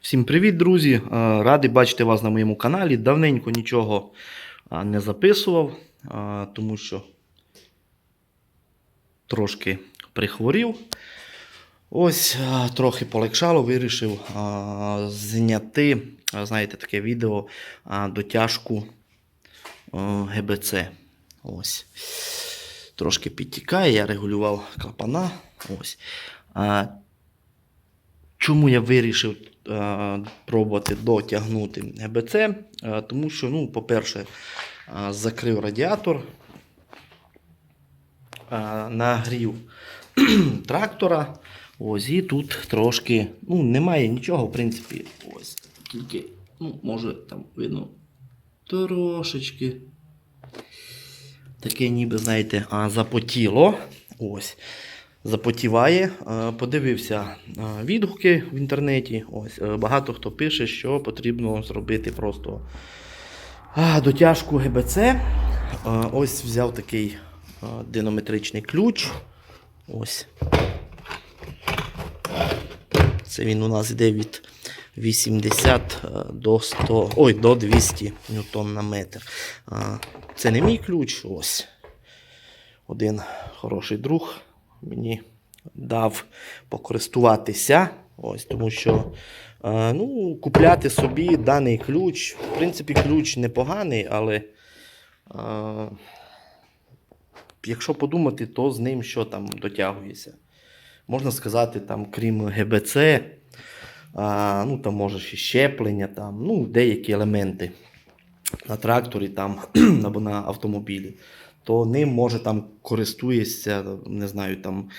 Всім привіт, друзі! Е, Радий бачити вас на моєму каналі. Давненько нічого не записував, тому що трошки прихворів. Ось трохи полегшало, вирішив зняти, знаєте, таке відео дотяжку ГБЦ. Ось. Трошки підтікає, я регулював клапана. Ось. А, Чому я вирішив е, пробувати дотягнути ГБЦ? Е, тому що, ну, по-перше, е, закрив радіатор, е, нагрів трактора. Ось, і тут трошки ну, немає нічого, в принципі, ось. Тільки, ну, може, там видно трошечки. Таке ніби, знаєте, а, запотіло. Ось запотіває. Е, Подивився е, відгуки в інтернеті. Ось е, багато хто пише, що потрібно зробити просто дотяжку ГБЦ. Ось взяв такий динометричний ключ. Ось. Це він у нас йде від 80 до 100, ой, до 200 ньютон на метр. Це не мій ключ. Ось. Один хороший друг мені дав покористуватися. Ось, тому що е, ну, купляти собі даний ключ. В принципі, ключ непоганий, але е, якщо подумати, то з ним що там дотягується. Можна сказати, там, крім ГБЦ, а, ну, там може ще щеплення, там, ну, деякі елементи на тракторі там, або на автомобілі то ним може там користуєшся, не знаю, там.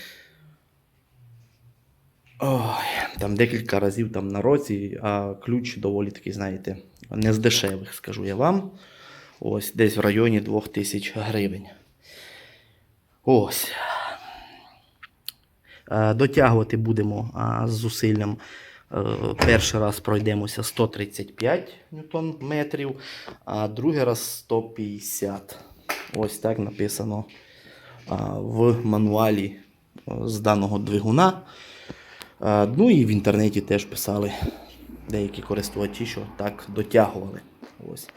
Ой, там декілька разів там на році, а ключ доволі такий, знаєте, не з дешевих, скажу я вам. Ось десь в районі 2000 гривень. Ось. Е, Дотягувати будемо з зусиллям. Е, Перший раз пройдемося 135 ньютон метрів, а другий раз 150. Ось так написано в мануалі з даного двигуна. Ну і в інтернеті теж писали деякі користувачі, що так дотягували. Ось.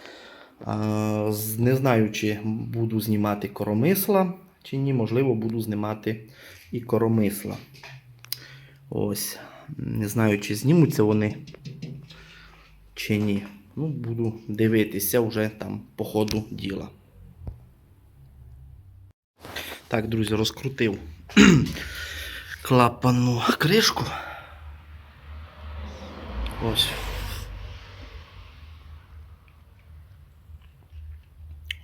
Не знаю, чи буду знімати коромисла, чи ні, можливо, буду знімати і коромисла. Ось. Не знаю, чи знімуться вони, чи ні. Ну, буду дивитися вже там по ходу діла. Так, друзі, розкрутив клапанну кришку. Ось.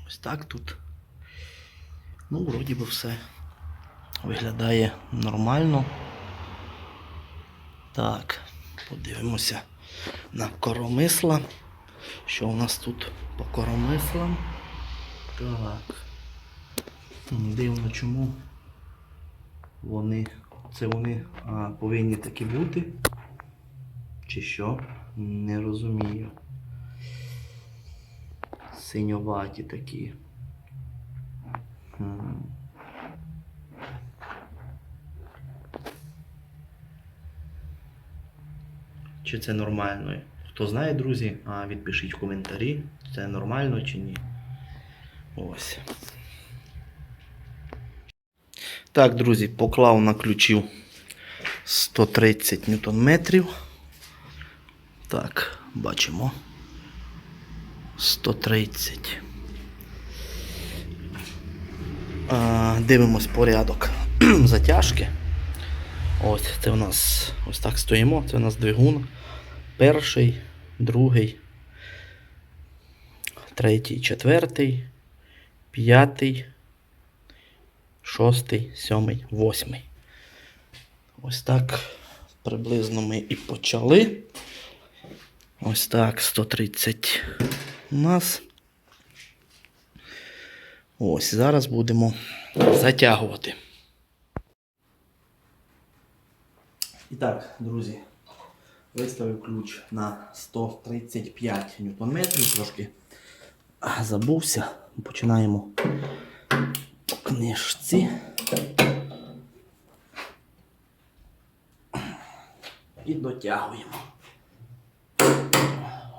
Ось так тут. Ну, вроді би все виглядає нормально. Так, подивимося на коромисла. Що у нас тут по коромислам? Так. М, Дивно, чому вони, це вони а, повинні такі бути. Чи що? Не розумію. Синьоваті такі. Хм. Чи це нормально? Хто знає, друзі, а відпишіть коментарі, це нормально чи ні. Ось. Так, друзі, поклав на ключів 130 ньютон метрів. Так, бачимо. 130. А, дивимось порядок затяжки. Ось це у нас ось так стоїмо. Це у нас двигун. Перший, другий, третій, четвертий, п'ятий шостий, сьомий, восьмий. Ось так приблизно ми і почали. Ось так, 130 у нас. Ось, зараз будемо затягувати. І так, друзі, виставив ключ на 135 Нм. Трошки забувся. Починаємо по книжці. І дотягуємо.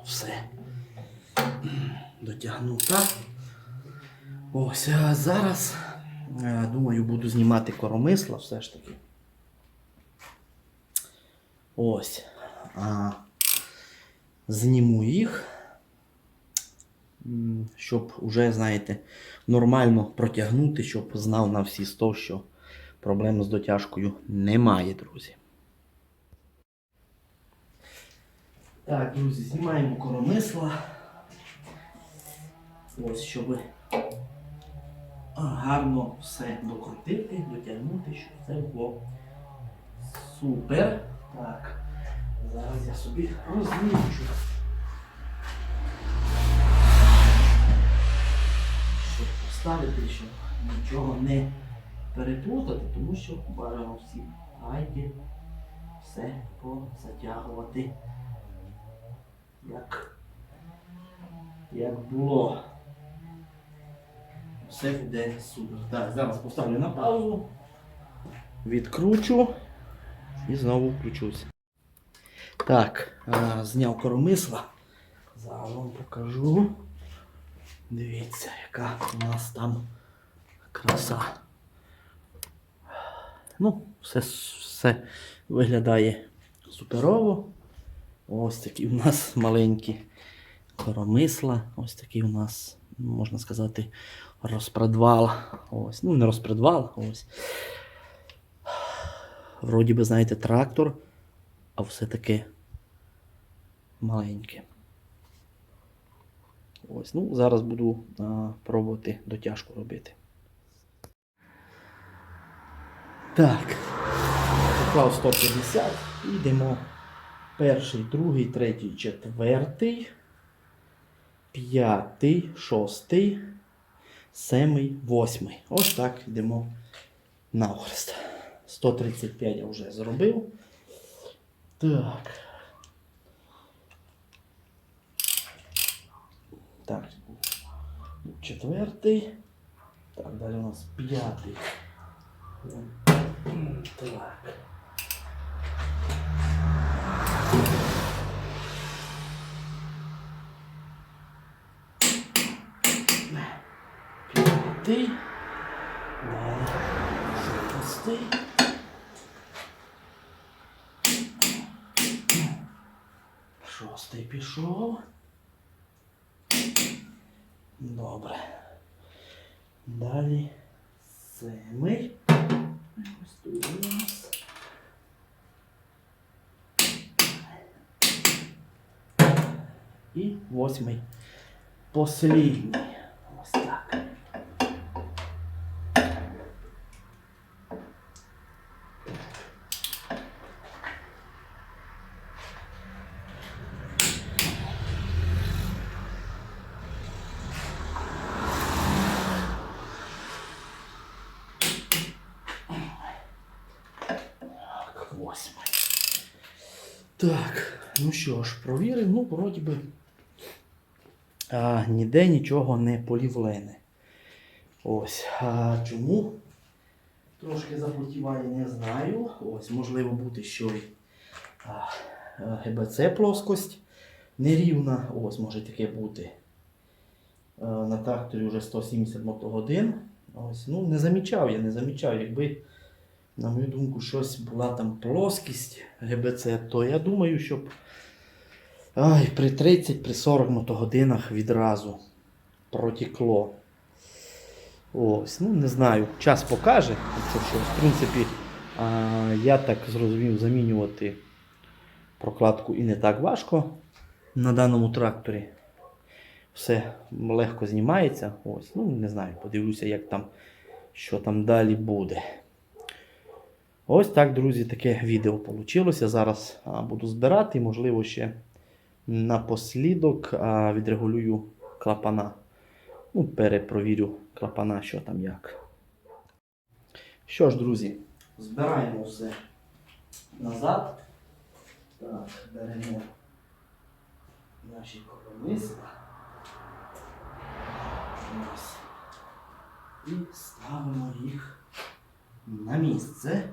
все дотягнута. Ось, а зараз, е, думаю, буду знімати коромисла все ж таки. Ось. А, зніму їх, щоб уже, знаєте, нормально протягнути, щоб знав на всі 100, що проблем з дотяжкою немає, друзі. Так, друзі, знімаємо коромисла. Ось, щоб гарно все докрутити, дотягнути, щоб це було супер. Так, зараз я собі розмічу. Щоб поставити, щоб нічого не переплутати, тому що бажано всі гайки все позатягувати. Як, як було. Все буде супер. Так, зараз поставлю на паузу. Відкручу і знову включусь. Так, а, зняв коромисла. Зараз вам покажу. Дивіться, яка у нас там краса. Ну, все, все виглядає суперово. Ось такі у нас маленькі коромисла. Ось такий у нас, можна сказати, розпредвал. Ось. Ну, не розпредвал, ось. Вроді би, знаєте, трактор, а все таки маленьке. Ось, ну, зараз буду а, пробувати дотяжку робити. Так, поклав 150 і йдемо перший, другий, третій, четвертий, п'ятий, шостий, семий, восьмий. Ось так йдемо навхрест. 135 я вже зробив. Так. Так. Четвертий. Так, далі у нас п'ятий. Так. П'ятий. Шостий. Шостий пішов. Добре. Далі семий. Ось тут у нас. І восьмий. Послідній. Ось так. Так. Так, ну що ж, провірив, ну, вроді би. А, ніде нічого не полівлене. Ось. А чому? Трошки запотіває, не знаю. Ось, можливо бути, що й ГБЦ плоскость нерівна. Ось може таке бути. А, на тракторі вже 170 мотогодин. Ось, ну, не замічав я, не замічав. Якби, на мою думку, щось була там плоскість ГБЦ, то я думаю, щоб Ай, при 30, при 40 мотогодинах відразу протекло. Ось, ну не знаю, час покаже. Якщо що, в принципі, а, я так зрозумів, замінювати прокладку і не так важко на даному тракторі. Все легко знімається. Ось, ну не знаю, подивлюся, як там, що там далі буде. Ось так, друзі, таке відео вийшло. Зараз буду збирати, можливо, ще напослідок відрегулюю клапана. Ну, перепровірю клапана, що там як. Що ж, друзі, збираємо все назад. Так, беремо наші коромисла. І ставимо їх на місце.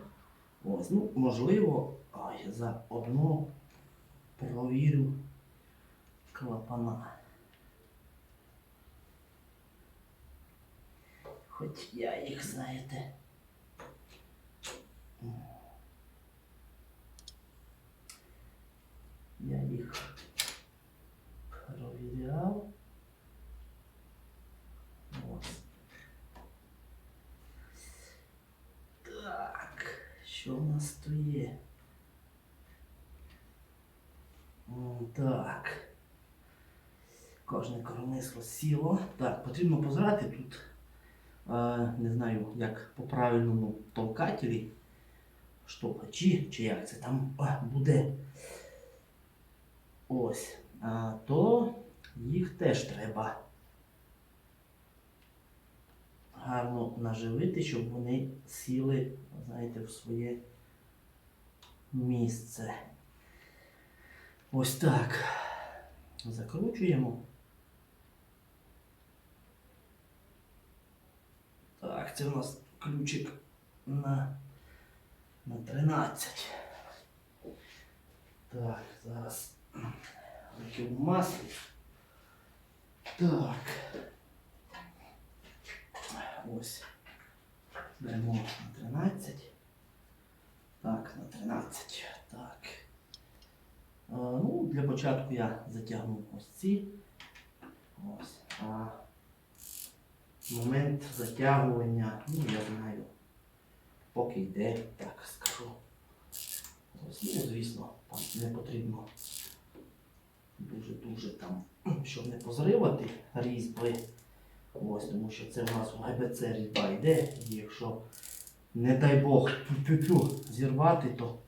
Ось, ну, можливо, ай, за одно провірю клапана. Хоч я їх, знаєте. Я їх провіряв. Ось. Так, що в нас тут є? М, Так. Кожне коромисло сіло. Так, потрібно позирати тут. Е, не знаю, як по правильному толкателі. Штовхачі, чи як це там а, буде. Ось. А, то їх теж треба гарно наживити, щоб вони сіли, знаєте, в своє місце. Ось так. Закручуємо. Так, це у нас ключик на, на 13. Так, зараз руки в маслі. Так. Ось. Беремо на 13. Так, на 13. Так. А, ну, для початку я затягну ось ці. Ось. А момент затягування, ну я знаю, поки йде, так скажу. Ось, ну, звісно, там не потрібно дуже-дуже там, щоб не позривати різьби. Ось, тому що це у нас у ГБЦ різьба йде, і якщо, не дай Бог, тю-тю-тю зірвати, то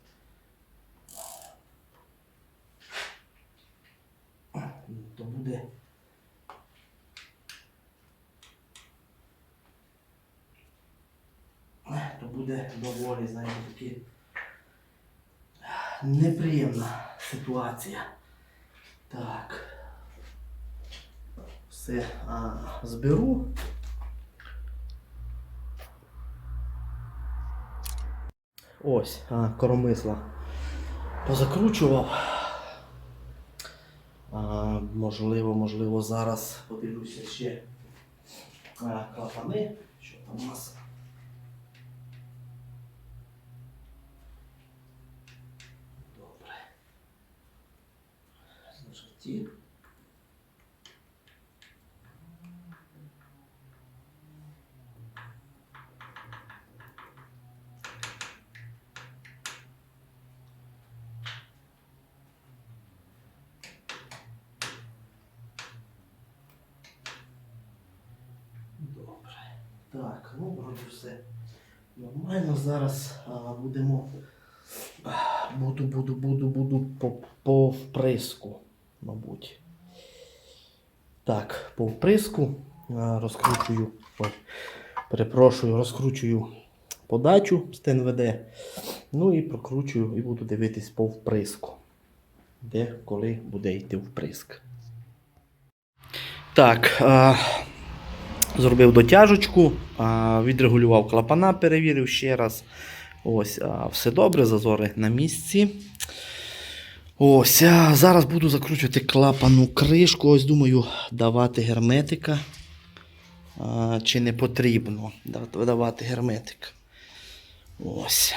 буде то буде доволі, знаєте, таки неприємна ситуація. Так. Все а, зберу. Ось, а, коромисла позакручував. А, можливо, можливо, зараз подивлюся ще а, клапани, що там у нас. Добре. Добре. Так, ну вроді все нормально. Зараз а, будемо. Буду, буду, буду, буду по, по вприску, мабуть. Так, по вприску розкручую. Ой, перепрошую, розкручую подачу з ТНВД. Ну і прокручую і буду дивитись по вприску. Де, коли буде йти вприск. Так. А... Зробив дотяжечку, а, відрегулював клапана, перевірив ще раз. Ось, все добре, зазори на місці. Ось, зараз буду закручувати клапану кришку. Ось думаю, давати герметика. А, чи не потрібно да- давати герметик. Ось.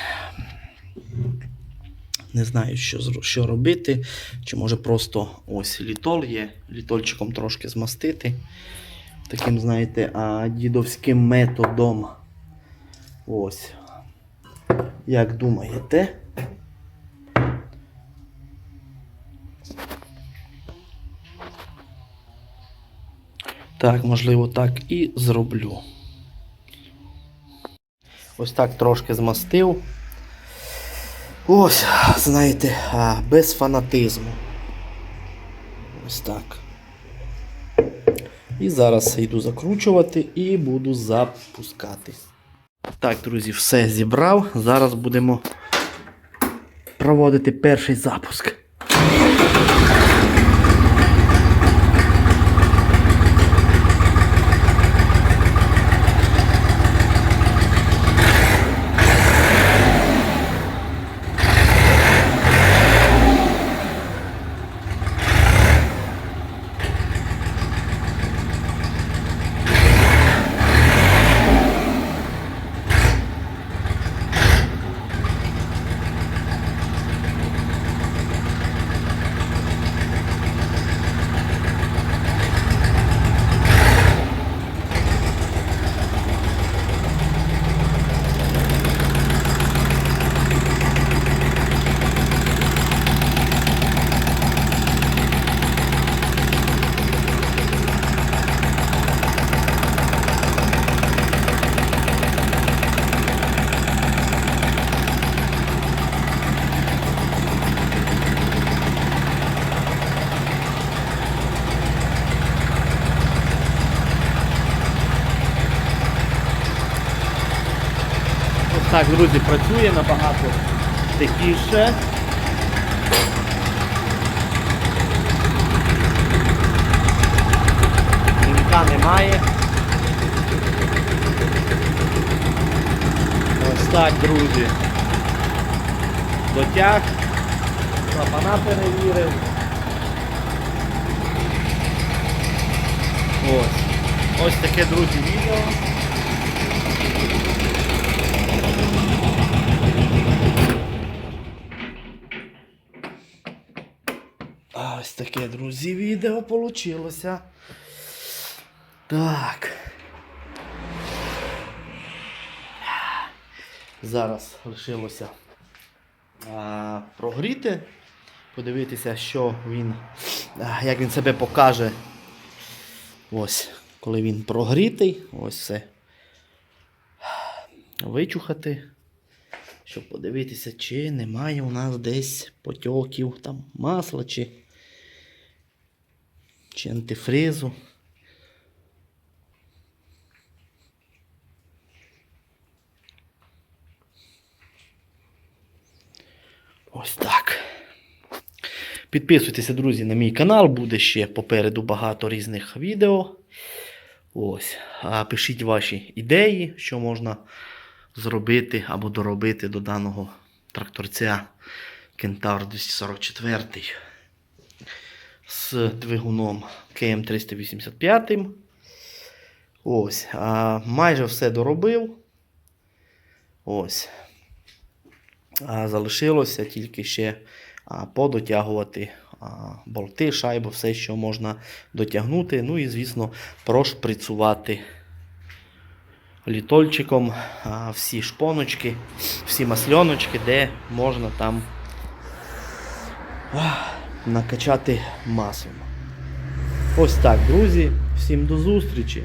Не знаю, що, що робити. Чи може просто ось літол є, літольчиком трошки змастити таким, знаєте, а, дідовським методом. Ось. Як думаєте? Так, можливо, так і зроблю. Ось так трошки змастив. Ось, знаєте, без фанатизму. Ось так. І зараз йду закручувати і буду запускати. Так, друзі, все зібрав. Зараз будемо проводити перший запуск. так, друзі, працює набагато тихіше. Дзвінка немає. Ось так, друзі. Дотяг. Клапана перевірив. Ось. Ось таке, друзі, відео. А ось таке, друзі, відео получилося. Так. Зараз лишилося а, прогріти, подивитися, що він, а, як він себе покаже. Ось, коли він прогрітий, ось все. Вичухати, щоб подивитися, чи немає у нас десь потьоків, там масла, чи, чи антифризу. Ось так. Підписуйтеся, друзі, на мій канал, буде ще попереду багато різних відео. Ось. Пишіть ваші ідеї, що можна зробити або доробити до даного тракторця Кентавр 244 з двигуном КМ385. Ось. А майже все доробив. Ось. А залишилося тільки ще а, подотягувати а, болти, шайбу, все, що можна дотягнути. Ну і, звісно, прошприцувати літольчиком а, всі шпоночки, всі масльоночки, де можна там накачати маслом. Ось так, друзі. Всім до зустрічі!